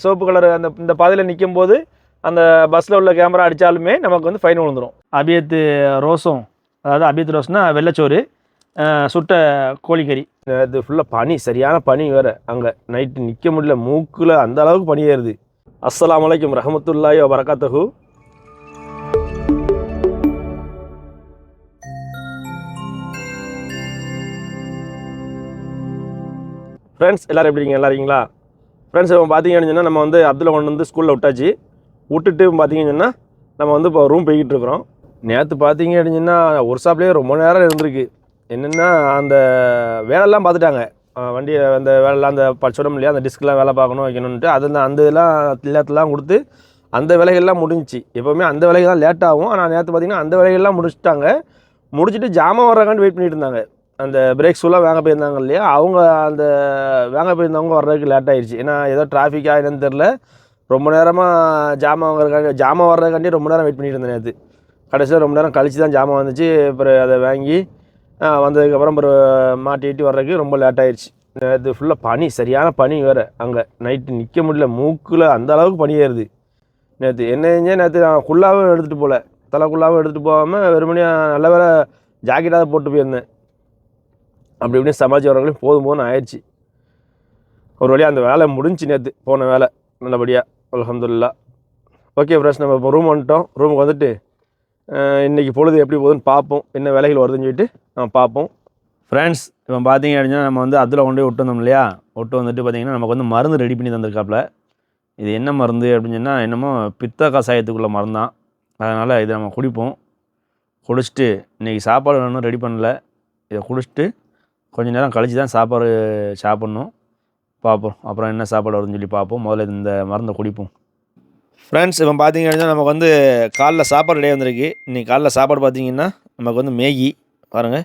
சிவப்பு கலர் அந்த இந்த பாதையில் நிற்கும் போது அந்த பஸ்ஸில் உள்ள கேமரா அடித்தாலுமே நமக்கு வந்து ஃபைன் விழுந்துடும் அபியத்து ரோஸும் அதாவது அபியத் ரோஸ்னா வெள்ளைச்சோறு சுட்ட கோழிக்கறி. இது ஃபுல்லாக பனி சரியான பனி வேறு. அங்கே நைட்டு நிற்க முடியல மூக்கில் அந்த அளவுக்கு பனி ஏறுது. அஸ்ஸலாமு அலைக்கும் ரஹமத்துல்லாஹி வரகாத்தஹு ஃப்ரெண்ட்ஸ் எல்லோரும் எப்படி இருக்கீங்க? நல்லா இருக்கீங்களா? ஃப்ரெண்ட்ஸ் இப்போ பார்த்தீங்கன்னு சொன்னால் நம்ம வந்து அப்துல்லா கொண்டு வந்து ஸ்கூலில் விட்டாச்சு. விட்டுட்டு பார்த்தீங்கன்னு சொன்னால் நம்ம வந்து இப்போ ரூம் போய்கிட்டு இருக்கிறோம். நேற்று பார்த்தீங்க அப்படின்னா ஒரு ஷாப்லேயே ரொம்ப நேரம் இருந்திருக்கு. என்னென்னா அந்த வேலைலாம் பார்த்துட்டாங்க வண்டி அந்த வேலைலாம் அந்த பச்சோடம் இல்லையா அந்த டிஸ்க்லாம் வேலை பார்க்கணும் வைக்கணும்ன்ட்டு அது அந்த இதெல்லாம் எல்லாத்தெல்லாம் கொடுத்து அந்த வேலைகள்லாம் முடிஞ்சிச்சு. எப்போவுமே அந்த வேலைகள் தான் லேட் ஆகும். ஆனால் நேற்று பார்த்திங்கன்னா அந்த வேலைகள்லாம் முடிச்சுட்டாங்க. முடிச்சுட்டு ஜாமான் வர்றாங்கன்னு வெயிட் பண்ணிட்டு இருந்தாங்க. அந்த பிரேக் ஃபுல்லாக வாங்க போயிருந்தாங்க இல்லையா? அவங்க அந்த வாங்க போயிருந்தவங்க வர்றதுக்கு லேட் ஆகிடுச்சு ஏன்னா ஏதோ டிராஃபிக்காக என்னன்னு தெரில ரொம்ப நேரமாக ஜாமான் வாங்குறதுக்காண்டி ஜாமான் வர்றதுக்காண்டி ரொம்ப நேரம் வெயிட் பண்ணிட்டு இருந்தேன் நேற்று கடைசியில் ரொம்ப நேரம் கழிச்சு தான் ஜாமான் வந்துச்சு. அப்புறம் அதை வாங்கி வந்ததுக்கப்புறம் அப்புறம் மாட்டிட்டு வர்றதுக்கு ரொம்ப லேட் ஆயிடுச்சு நேற்று ஃபுல்லாக பனி சரியான பனி வேறு. அங்கே நைட்டு நிற்க முடியல. மூக்கில் அந்த அளவுக்கு பனி ஏறுது. நேற்று என்ன நேற்று நான் குள்ளாவும் எடுத்துகிட்டு போகல தலை குள்ளாவும் எடுத்துகிட்டு போகாமல் வெறுமனையாக நல்ல வேலை ஜாக்கெட்டாக போட்டு போயிருந்தேன். அப்படி இப்படின்னு சமாஜ் வரவங்களையும் போதும் போதும் ஆயிடுச்சு. ஒரு வழியாக அந்த வேலை முடிஞ்சு நேற்று போன வேலை நல்லபடியாக அலமதுல்லா ஓகே ஃப்ரெண்ட்ஸ் நம்ம இப்போ ரூம் வந்துட்டோம். ரூமுக்கு வந்துட்டு இன்றைக்கி பொழுது எப்படி போகுதுன்னு பார்ப்போம். என்ன வேலைகள் வருதுன்னு சொல்லிட்டு நம்ம பார்ப்போம். ஃப்ரெண்ட்ஸ் இப்போ பார்த்தீங்க அப்படின்னா நம்ம வந்து அதில் கொண்டு போய் விட்டு வந்தோம் இல்லையா? விட்டு வந்துட்டு பார்த்தீங்கன்னா நமக்கு வந்து மருந்து ரெடி பண்ணி தந்திருக்காப்புல. இது என்ன மருந்து அப்படின்னு சொன்னால் என்னமோ பித்த கஷாயத்துக்குள்ள மருந்தான். அதனால் இதை நம்ம குடிப்போம். குடிச்சிட்டு இன்றைக்கி சாப்பாடு ஒன்றும் ரெடி பண்ணல. இதை குடிச்சிட்டு கொஞ்ச நேரம் கழித்து தான் சாப்பாடு சாப்பிட்ணும். பார்ப்போம். அப்புறம் என்ன சாப்பாடு வருதுன்னு சொல்லி பார்ப்போம். முதல்ல இந்த மருந்தை குடிப்போம். ஃப்ரெண்ட்ஸ் இப்போ பார்த்தீங்க அப்படின்னா நமக்கு வந்து காலைல சாப்பாடு ரெடியாக வந்திருக்கு. இன்றைக்கி காலைல சாப்பாடு பார்த்தீங்கன்னா நமக்கு வந்து மேகி. பாருங்கள்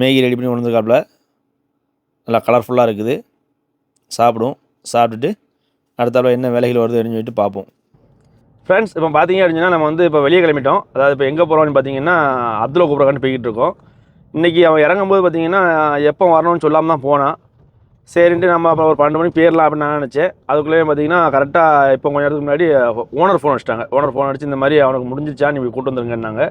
மேகி ரெடி பண்ணி கொண்டு வந்திருக்காப்புல நல்லா கலர்ஃபுல்லாக இருக்குது. சாப்பிடும் சாப்பிட்டுட்டு அடுத்தால என்ன வேலைகள் வருது அப்படின்னு சொல்லிட்டு பார்ப்போம். ஃப்ரெண்ட்ஸ் இப்போ பார்த்தீங்க அப்படின்னா நம்ம வந்து இப்போ வெளியே கிளம்பிட்டோம். அதாவது இப்போ எங்கே போகிறோம்னு பார்த்தீங்கன்னா அப்துல்லா கூப்பிட்றான்னு போய்கிட்டு இருக்கோம். இன்றைக்கி அவன் இறங்கும்போது பார்த்தீங்கன்னா எப்போ வரணும்னு சொல்லாமல் தான் போனான். சரின்ட்டு நம்ம அப்புறம் ஒரு பன்னெண்டு மணிக்கு போயிடலாம் அப்படின்னு நான் நினச்சேன். அதுக்குள்ளேயே பார்த்தீங்கன்னா கரெக்டாக இப்போ கொஞ்ச நேரத்துக்கு முன்னாடி ஓனர் ஃபோன் அடிச்சிட்டாங்க. ஓனர் ஃபோன் அடிச்சு இந்த மாதிரி அவனுக்கு முடிஞ்சிச்சா நீ கூட்டு வந்துருங்கன்னாங்க.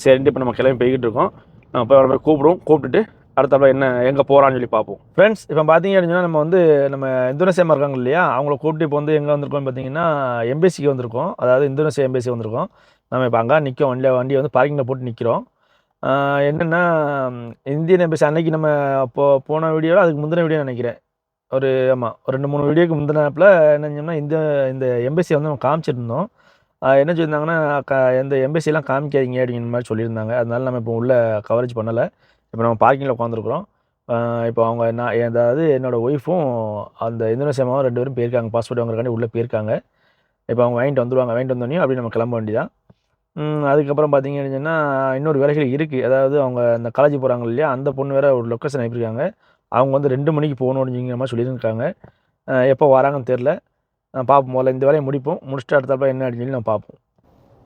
சரின்ட்டு இப்போ நம்ம கிளம்பி போய்கிட்டு இருக்கோம். நம்ம போய் அவனை போய் கூப்பிடுவோம். கூப்பிட்டுட்டு அடுத்தப்ப என்ன எங்கே போகிறான்னு சொல்லி பார்ப்போம். ஃப்ரெண்ட்ஸ் இப்போ பார்த்தீங்க அப்படின்னா நம்ம வந்து நம்ம இந்தோனேசியமாக இருக்காங்க இல்லையா? அவங்கள கூப்பிட்டு இப்போ வந்து எங்கே வந்திருக்கோம் பார்த்தீங்கன்னா எம்பேசிக்கு வந்திருக்கோம். அதாவது இந்தோனேசியா எம்பேசி வந்திருக்கோம். நம்ம இப்போ அங்கே நிற்கும் வண்டியில் வண்டி வந்து பார்க்கிங்கில் போட்டு நிற்கிறோம் என்னென்னா இந்தியன் எம்பசி அன்னைக்கு நம்ம போ போன வீடியோவில் அதுக்கு முந்தின வீடியோ நினைக்கிறேன். ஒரு ஆமாம் ஒரு ரெண்டு மூணு வீடியோக்கு முந்தினப்பில் என்ன செஞ்சோம்னா இந்த இந்த எம்பேசியை வந்து நம்ம காமிச்சிருந்தோம். என்ன சொல்லியிருந்தாங்கன்னா க எந்த எம்பேசிலாம் காமிக்காதீங்க அப்படிங்கிற மாதிரி சொல்லியிருந்தாங்க. அதனால நம்ம இப்போ உள்ள கவரேஜ் பண்ணலை. இப்போ நம்ம பார்க்கிங்கில் உட்காந்துருக்குறோம். இப்போ அவங்க நான் அதாவது என்னோடய ஒய்ஃபும் அந்த இந்தோனேசியாமாவும் ரெண்டு பேரும் போயிருக்காங்க. பாஸ்போர்ட் வாங்குறக்காண்டி உள்ளே போயிருக்காங்க. இப்போ அவங்க வாங்கிட்டு வந்துடுவாங்க வாங்கிட்டு வந்தோடனே அப்படி நம்ம கிளம்ப வேண்டியதான் அதுக்கப்புறம் பார்த்தீங்க சொன்னால் இன்னொரு வேலைகள் இருக்குது அதாவது அவங்க அந்த காலேஜ் போகிறாங்க இல்லையா அந்த பொண்ணு வேறு ஒரு லொக்கேஷன் அனுப்பியிருக்காங்க. அவங்க வந்து ரெண்டு மணிக்கு போகணும் அப்படிங்கிற மாதிரி சொல்லியிருக்காங்க எப்போ வராங்கன்னு தெரில பார்ப்போம். முதல்ல இந்த வேலையை முடிப்போம். முடிச்சுட்டு அடுத்தப்ப என்ன அப்படின்னு சொல்லி நான் பார்ப்போம்.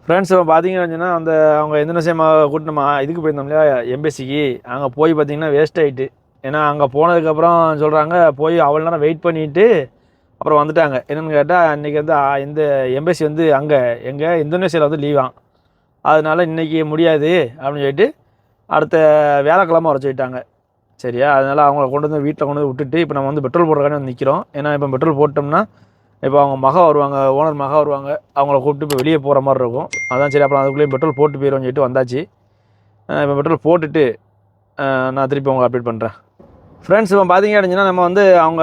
ஃப்ரெண்ட்ஸ் இப்போ பார்த்தீங்கன்னு சொன்னால் அந்த அவங்க இந்தோனேசியா கூட்டு நம்ம இதுக்கு போயிருந்தோம் இல்லையா எம்பசிக்கு அங்கே போய் பார்த்தீங்கன்னா வேஸ்ட் ஆகிட்டு ஏன்னா அங்கே போனதுக்கப்புறம் சொல்கிறாங்க போய் அவ்வளோ நேரம் வெயிட் பண்ணிவிட்டு அப்புறம் வந்துட்டாங்க. என்னென்னு கேட்டால் இன்றைக்கி வந்து இந்த எம்பசி வந்து அங்கே எங்கே? இந்தோனேஷியாவில் வந்து லீவான் அதனால இன்றைக்கி முடியாது அப்படின்னு சொல்லிட்டு அடுத்த வேலைக்கிழமை வர சொல்லிட்டாங்க. சரியா? அதனால் அவங்கள கொண்டு வந்து வீட்டில் கொண்டு வந்து விட்டுட்டு இப்போ நம்ம வந்து பெட்ரோல் போடுறக்காண்டி வந்து நிற்கிறோம் ஏன்னா இப்போ பெட்ரோல் போட்டோம்னா இப்போ அவங்க மக வருவாங்க ஓனர் மக வருவாங்க. அவங்கள கூப்பிட்டு இப்போ வெளியே போகிற மாதிரி இருக்கும். அதான் சரி அப்புறம் அதுக்குள்ளேயும் பெட்ரோல் போட்டு போயிடும்னு சொல்லிட்டு வந்தாச்சு. இப்போ பெட்ரோல் போட்டுட்டு நான் திருப்பி அவங்க அப்டேட் பண்ணுறேன் ஃப்ரெண்ட்ஸ் இப்போ பார்த்தீங்க அப்படின்னா நம்ம வந்து அவங்க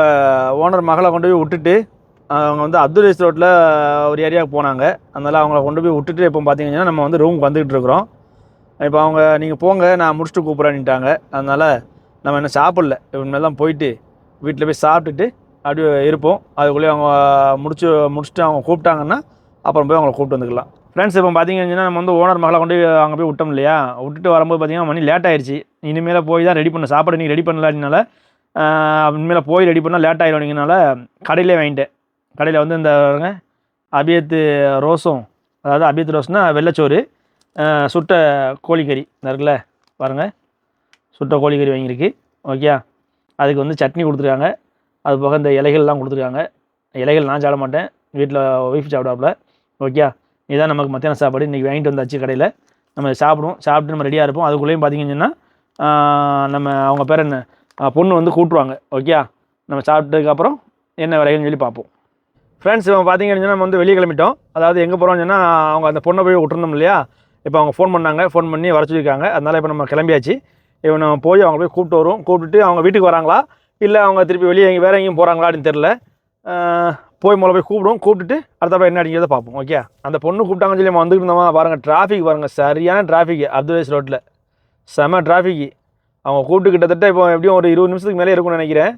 ஓனர் மகளை கொண்டு போய் விட்டுட்டு அவங்க வந்து அப்துல் ரோட்டில் ஒரு ஏரியாவுக்கு போனாங்க. அதனால் அவங்கள கொண்டு போய் விட்டுட்டு இப்போ பார்த்தீங்கன்னா நம்ம வந்து ரூமுக்கு வந்துக்கிட்டு இருக்கிறோம். இப்போ அவங்க நீங்கள் போங்க நான் முடிச்சுட்டு கூப்பிட்றேன்ட்டாங்க அதனால் நம்ம இன்னும் சாப்பிடல. இனிமேல் தான் போயிட்டு வீட்டில் போய் சாப்பிட்டுட்டு அப்படியே இருப்போம். அதுக்குள்ளேயே அவங்க முடிச்சு முடிச்சுட்டு அவங்க கூப்பிட்டாங்கன்னா அப்புறம் போய் அவங்கள கூப்பிட்டு வந்துக்கலாம். ஃப்ரெண்ட்ஸ் இப்போ பார்த்தீங்கன்னா நம்ம வந்து ஓனர் மகளை கொண்டு போய் அங்கே போய் விட்டோம் இல்லையா? விட்டுட்டு வரும்போது பார்த்தீங்கன்னா மணி லேட் ஆயிடுச்சு இனிமேல் போய் தான் ரெடி பண்ண சாப்பாடு நீங்கள் ரெடி பண்ணலாட்டினால இனிமேல் போய் ரெடி பண்ணால் லேட் ஆகிடுவீங்கனால கடையிலே வாங்கிட்டேன். கடையில் வந்து இந்த அபியத்து ரோஸும் அதாவது அபியத் ரோஸ்னால் வெள்ளைச்சோறு சுட்ட கோழிக்கறி. இருக்குல்ல பாருங்கள் சுட்ட கோழிக்கறி வாங்கியிருக்கு. ஓகே அதுக்கு வந்து சட்னி கொடுத்துருக்காங்க. அது போக இந்த இலைகள்லாம் கொடுத்துருக்காங்க. இலைகள் நான் சாப்பிட மாட்டேன். வீட்டில் ஒய்ஃப் சாப்பிடாப்புல ஓகே இதுதான் நமக்கு மத்தியான சாப்பாடு. இன்றைக்கி வாங்கிட்டு வந்தாச்சு கடையில். நம்ம சாப்பிடுவோம். சாப்பிட்டு நம்ம ரெடியாக இருப்போம். அதுக்குள்ளேயும் பார்த்தீங்கன்னா நம்ம அவங்க பேர் என்ன? பொண்ணு வந்து கூட்டுருவாங்க. ஓகே நம்ம சாப்பிட்டதுக்கப்புறம் என்ன விலைகள்னு சொல்லி பார்ப்போம். ஃப்ரெண்ட்ஸ் இப்போ பார்த்தீங்கன்னா நம்ம வந்து வெளியே கிளம்பிட்டோம். அதாவது எங்கே போகிறோம்னு சொன்னால் அவங்க அந்த பொண்ணை போய் விட்டுருந்தோம் இல்லையா? இப்போ அவங்க ஃபோன் பண்ணாங்க ஃபோன் பண்ணி வர சொல்லியிருக்காங்க. அதனால் இப்போ நம்ம கிளம்பியாச்சு. இப்போ நம்ம போய் அவங்க போய் கூப்பிட்டு வரும் கூப்பிட்டுட்டு அவங்க வீட்டுக்கு வராங்களா? இல்லை அவங்க திருப்பி வெளியே எங்கே வேறு எங்கேயும் போகிறாங்களா அப்படின்னு தெரில போய் முதல்ல போய் கூப்பிடுவோம். கூப்பிட்டுட்டு அடுத்தப்ப என்ன அடிக்கிறத பார்ப்போம். ஓகே அந்த பொண்ணு கூப்பிட்டாங்கன்னு சொல்லி நம்ம வந்துட்டு இருந்தோமா? பாருங்கள் டிராஃபிக் பாருங்கள் சரியான டிராஃபிக் அப்துல்வேஸ் ரோட்டில் செம டிராஃபிக்கு அவங்க கூப்பிட்டு கிட்டத்தட்ட இப்போ எப்படியும் ஒரு இருபது நிமிஷத்துக்கு மேலே இருக்கும்னு நினைக்கிறேன்.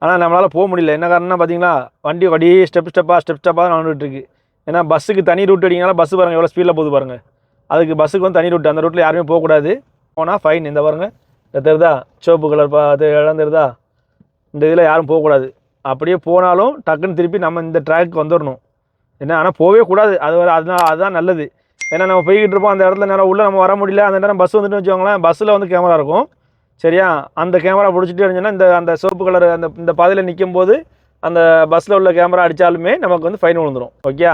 ஆனால் நம்மளால் போக முடியல. என்ன காரணம்னா பார்த்தீங்களா வண்டி அப்படியே ஸ்டெப் ஸ்டெப்பாக ஸ்டெப் ஸ்டெப்பாக தான் வந்துட்டு இருக்குது ஏன்னா பஸ்ஸுக்கு தனி ரூட் அடிங்கனால பஸ் பாருங்கள் எவ்வளோ ஸ்பீடில் போகுது பாருங்கள் அதுக்கு பஸ்ஸுக்கு வந்து தனி ரூட் அந்த ரூட்டில் யாருமே போகக்கூடாது. போனால் ஃபைன் இந்த பாருங்கள் இந்த தெரிதா சிவப்பு கலர் பா அது இடம் தெரிதா இந்த இதில் யாரும் போகக்கூடாது. அப்படியே போனாலும் டக்குன்னு திருப்பி நம்ம இந்த ட்ராக்கு வந்துடணும் என்ன ஆனால் போகவே கூடாது. அது வர- அதுதான் அதுதான் நல்லது. ஏன்னா நம்ம போய்கிட்டு இருப்போம். அந்த இடத்துல நேரம் உள்ளே நம்ம வர முடியல. அந்த நேரம் பஸ் வந்துட்டு வச்சுக்கோங்களேன். பஸ்ஸில் வந்து கேமரா இருக்கும். சரியா? அந்த கேமரா பிடிச்சிட்டு இருந்துச்சுன்னா இந்த அந்த சிவப்பு கலர் அந்த இந்த பாதையில் நிற்கும் போது அந்த பஸ்ஸில் உள்ள கேமரா அடித்தாலுமே நமக்கு வந்து ஃபைன் விழுந்துடும் ஓகே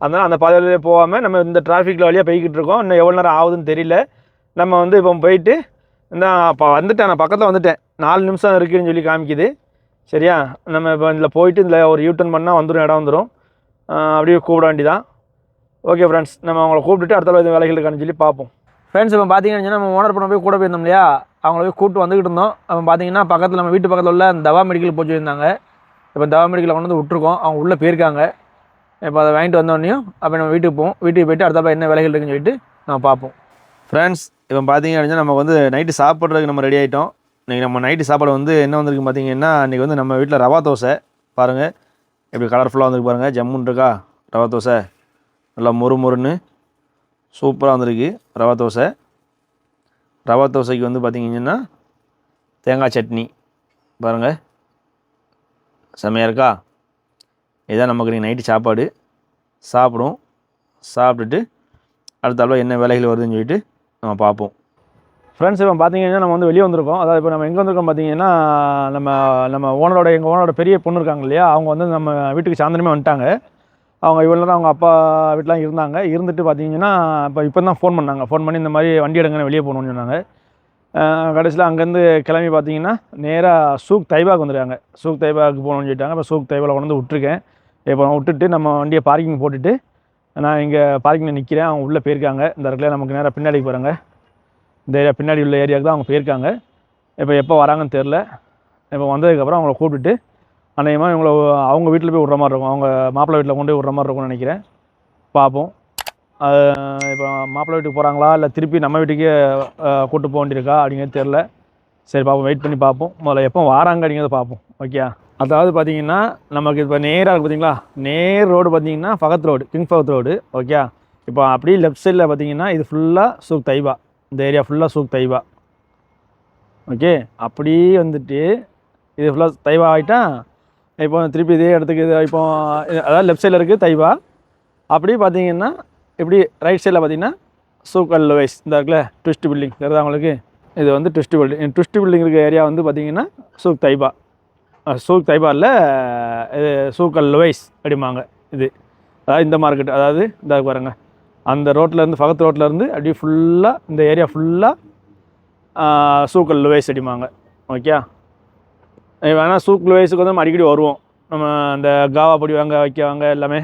அதனால் அந்த பாதையிலே போகாமல் நம்ம இந்த டிராஃபிக்கில் வழியாக போய்கிட்டு இருக்கோம். இன்னும் எவ்வளோ நேரம் ஆகுதுன்னு தெரியல. நம்ம வந்து இப்போ போயிட்டு இந்த இப்போ வந்துட்டேன். நான் பக்கத்தில் வந்துட்டேன். நாலு நிமிஷம் இருக்குதுன்னு சொல்லி காமிக்குது. சரியா? நம்ம இப்போ இதில் போயிட்டு இதில் ஒரு யூட்டன் பண்ணால் வந்துடும் இடம் வந்துடும் அப்படியே கூப்பிட வேண்டிதான் ஓகே ஃப்ரெண்ட்ஸ் நம்ம அவங்கள கூப்பிட்டுட்டு அடுத்த வேலை வேலைகள் இருக்கான்னு சொல்லி பார்ப்போம். ஃப்ரெண்ட்ஸ் இப்போ பார்த்தீங்கன்னா நம்ம ஓனர் பண்ண போய் கூட போயிருந்தோம் இல்லையா? அவங்கள போய் கூப்பிட்டு வந்துக்கிட்டு இருந்தோம். அவன் பார்த்தீங்கன்னா பக்கத்தில் நம்ம வீட்டு பக்கத்தில் உள்ள அந்த தவா மெடிக்கல் போச்சு இருந்தாங்க இப்போ தவா மெடிக்கலில் கொண்டு வந்து விட்ருக்கோம் அவங்க உள்ளே போயிருக்காங்க. இப்போ அதை வாங்கிட்டு வந்தோடனையும் அப்போ நம்ம வீட்டுக்கு போவோம். வீட்டுக்கு போயிட்டு அடுத்தப்ப என்ன வேலைகள் இருக்குன்னு சொல்லிட்டு நம்ம பார்ப்போம். ஃப்ரெண்ட்ஸ் இப்போ பார்த்தீங்க அப்படின்னா நமக்கு வந்து நைட்டு சாப்பிட்றதுக்கு நம்ம ரெடி ஆகிட்டோம் இன்றைக்கி நம்ம நைட்டு சாப்பாடு வந்து என்ன வந்திருக்கு பார்த்தீங்கன்னா இன்றைக்கி வந்து நம்ம வீட்டில் ரவா தோசை பாருங்கள் எப்படி கலர்ஃபுல்லாக வந்துருக்கு பாருங்கள் ஜம்முன் இருக்கா? ரவா தோசை. நல்லா மொறு மொறுன்னு. சூப்பராக வந்திருக்கு ரவா தோசை. ரவா தோசைக்கு வந்து பார்த்திங்கன்னா தேங்காய் சட்னி. பாருங்கள் செம்மையாக இருக்கா? இதுதான் நமக்கு நீங்கள் நைட்டு சாப்பாடு. சாப்பிடும் சாப்பிட்டுட்டு அடுத்த அளவு என்ன வேலைகள் வருதுன்னு சொல்லிட்டு நம்ம பார்ப்போம். ஃப்ரெண்ட்ஸ் இப்போ பார்த்தீங்கன்னா நம்ம வந்து வெளியே வந்திருக்கோம். அதாவது இப்போ நம்ம எங்கே வந்திருக்கோம் பார்த்தீங்கன்னா நம்ம நம்ம ஓனரோட எங்கள் ஓனரோட பெரிய பொண்ணு இருக்காங்க இல்லையா? அவங்க வந்து நம்ம வீட்டுக்கு சாயந்தரமே வந்துட்டாங்க. அவங்க இவ்வளோ நேரம் அவங்க அப்பா வீட்டிலாம் இருந்தாங்க. இருந்துட்டு பார்த்தீங்கன்னா இப்போ இப்போ தான் ஃபோன் பண்ணாங்க. ஃபோன் பண்ணி இந்த மாதிரி வண்டி எடுங்கன்னு வெளியே போகணும்னு சொன்னாங்க. கடைசியில் அங்கேருந்து கிளம்பி பார்த்தீங்கன்னா நேராக சூக் தைபாக்கு வந்துருக்காங்க. சூக் தைபாக்கு போகணும்னு சொல்லிட்டாங்க. இப்போ சூக் தைபாவில் கொண்டு வந்து விட்டுருக்கேன். இப்போ விட்டுட்டு நம்ம வண்டியை பார்க்கிங் போட்டுட்டு நான் இங்கே பார்க்கிங்கில் நிற்கிறேன் அவங்க உள்ளே போயிருக்காங்க. இந்த இடத்துல நமக்கு நேராக பின்னாடி போகிறாங்க இந்த ஏரியா பின்னாடி உள்ள ஏரியாவுக்கு தான் அவங்க போயிருக்காங்க. இப்போ எப்போ வராங்கன்னு தெரில இப்போ வந்ததுக்கப்புறம் அவங்கள கூப்பிட்டுட்டு அநேகமாக இவங்கள அவங்க வீட்டில் போய் விட்ற மாதிரி இருக்கும். அவங்க மாப்பிள்ளை வீட்டில் கொண்டு போய் விட்ற மாதிரி இருக்கும்னு நினைக்கிறேன். பார்ப்போம். அது இப்போ மாப்பிள்ளை வீட்டுக்கு போகிறாங்களா இல்லை திருப்பி நம்ம வீட்டுக்கே அஹ், கூட்டு போக வேண்டியிருக்கா? அப்படிங்கிறது தெரில சரி பார்ப்போம். வெயிட் பண்ணி பார்ப்போம். முதல்ல எப்போ வராங்க அப்படிங்கிறத பார்ப்போம். ஓகே அதாவது பார்த்தீங்கன்னா நமக்கு இப்போ நேராக இருக்குது பார்த்தீங்களா? நேர் ரோடு பார்த்தீங்கன்னா Fahad road king Fahad road. Okay இப்போ அப்படியே லெஃப்ட் சைடில் பார்த்தீங்கன்னா இது ஃபுல்லாக சூக் தைவா இந்த ஏரியா ஃபுல்லாக சூக் தைவா ஓகே அப்படியே வந்துட்டு இது ஃபுல்லாக தைவா ஆகிட்டா இப்போ திருப்பி இதே இடத்துக்கு இது இப்போ அதாவது லெஃப்ட் சைடில் இருக்குது தைவா. அப்படி பார்த்தீங்கன்னா இப்படி ரைட் சைடில் பார்த்தீங்கன்னா சூக்கல் வைஸ் இந்த இருக்குல்ல ட்விஸ்ட் பில்டிங் தெரியுதா உங்களுக்கு? இது வந்து ட்விஸ்ட் பில்டிங் ட்விஸ்ட் பில்டிங் இருக்க ஏரியா வந்து பார்த்தீங்கன்னா சூக் தைபா சூக் சூக் தைபாவில் இது சூக்கல் வைஸ் அப்படிம்பாங்க இது. அதாவது இந்த மார்க்கெட் அதாவது இந்த பாருங்க. அந்த ரோட்லேருந்து பக்கத்து ரோட்லேருந்து அப்படியே ஃபுல்லாக இந்த ஏரியா ஃபுல்லாக சூக்கல் லுவைஸ் அடிமாங்க ஓகே வேணால் சூக் வயசுக்கு வந்து நம்ம அடிக்கடி வருவோம். நம்ம அந்த காவா பொடி வாங்க வைக்க வாங்க எல்லாமே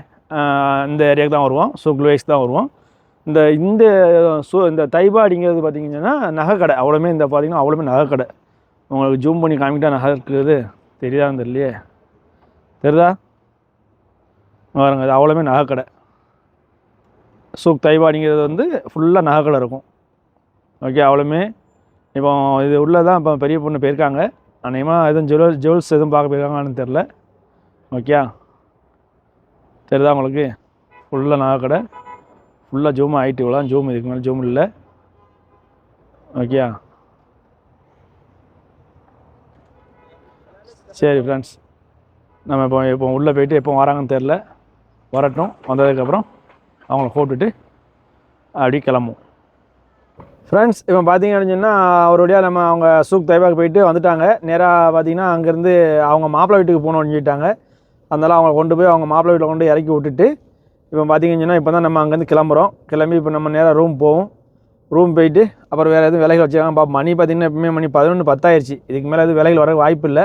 இந்த ஏரியாவுக்கு தான் வருவோம். சூக் வயசு தான் வருவோம். இந்த இந்த சூ இந்த தைபா அப்படிங்கிறது பார்த்தீங்கன்னா நகைக்கடை. அவ்வளோமே இந்த பார்த்தீங்கன்னா அவ்வளோமே நகைக்கடை. உங்களுக்கு ஜூம் பண்ணி காமிக்கிட்டா நகை இருக்குது. தெரியுதான்னு தெரியலையே? தெரியுதா? பாருங்க அது அவ்வளோமே நகைக்கடை. சூக் தைவாடிங்கிறது வந்து ஃபுல்லாக நகைக்கடை இருக்கும். ஓகே அவ்வளோமே இப்போ இது உள்ளே தான் இப்போ பெரிய பொண்ணு போயிருக்காங்க. அநேகமாக எதுவும் ஜுவல் ஜுவல்ஸ் எதுவும் பார்க்க போயிருக்காங்கன்னு தெரில ஓகே தெரியுதா உங்களுக்கு? ஃபுல்லாக நகைக்கடை. ஃபுல்லாக ஜூம் ஆகிட்டு இவ்வளோ ஜூம் இதுக்கு மேலே ஜூம் இல்லை. ஓகே சரி ஃப்ரெண்ட்ஸ் நம்ம இப்போ இப்போ உள்ளே போயிட்டு எப்போ வராங்கன்னு தெரில வரட்டும். வந்ததுக்கப்புறம் அவங்கள கூப்பிட்டுட்டு அப்படி கிளம்புவோம். ஃப்ரெண்ட்ஸ் இப்போ பார்த்தீங்கன்னு அப்படின்னா ஒரு வழியாக நம்ம அவங்க சூக் தைபாக்கு போயிட்டு வந்துட்டாங்க. நேராக பார்த்தீங்கன்னா அங்கேருந்து அவங்க மாப்பிள்ளை வீட்டுக்கு போகணும்னு சொல்லிட்டாங்க. அதனால் அவங்க கொண்டு போய் அவங்க மாப்பிள்ளை வீட்டில் கொண்டு இறக்கி விட்டுட்டு இப்போ பார்த்தீங்கன்னா இப்போ தான் நம்ம அங்கேருந்து கிளம்புறோம். கிளம்பி இப்போ நம்ம நேராக ரூம் போவோம். ரூம் போயிட்டு அப்புறம் வேறு எதுவும் விலைகள் வச்சுக்காங்க பாப்போம். மணி பார்த்தீங்கன்னா எப்பவுமே மணி பதினொன்று பத்தாயிருச்சு. இதுக்கு மேலே எதுவும் விலைகள் வர வாய்ப்பு இல்லை.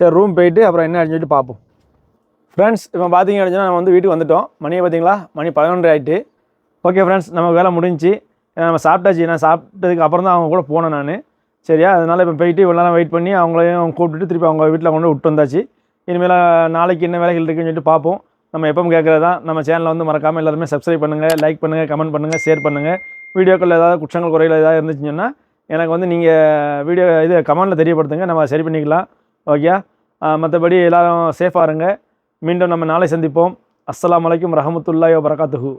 சரி ரூம் போயிட்டு அப்புறம் என்ன சொல்லிட்டு பார்ப்போம் ஃப்ரெண்ட்ஸ் இப்போ பார்த்தீங்க அப்படின்னா நம்ம வந்து வீட்டுக்கு வந்துட்டோம். மணியை பார்த்தீங்களா மணி பதினொன்று ஆயிட்டு. ஓகே ஃப்ரெண்ட்ஸ் நம்ம வேலை முடிஞ்சுச்சு. நம்ம சாப்பிட்டாச்சு. நான் சாப்பிட்டதுக்கு அப்புறம் தான் அவங்க கூட போனேன் நான். சரியா? அதனால் இப்போ போயிட்டு இவ்வளோ நேரம் வெயிட் பண்ணி அவங்களையும் கூப்பிட்டுட்டு திருப்பி அவங்க வீட்டில் கொண்டு விட்டு வந்தாச்சு. இனிமேல் நாளைக்கு என்ன வேலைகள் இருக்குன்னு சொல்லிட்டு பார்ப்போம். நம்ம எப்பவும் கேட்குறது தான் நம்ம சேனலை வந்து மறக்காமல் எல்லாருமே சப்ஸ்கிரைப் பண்ணுங்கள் லைக் பண்ணுங்கள் கமெண்ட் பண்ணுங்கள் ஷேர் பண்ணுங்கள் வீடியோக்கள் ஏதாவது குற்றங்கள் குறைகள் ஏதாவது இருந்துச்சுன்னு சொன்னால் எனக்கு வந்து நீங்கள் வீடியோ இது கமெண்ட்டில் தெரியப்படுத்துங்க. நம்ம சரி பண்ணிக்கலாம். ஓகே மற்றபடி எல்லோரும் சேஃபாக இருங்க. மீண்டும் நம்ம நாளை சந்திப்போம். அஸ்லாம் வலைக்கம் ரஹமத்துல்லாஹி வபரகாத்துஹு.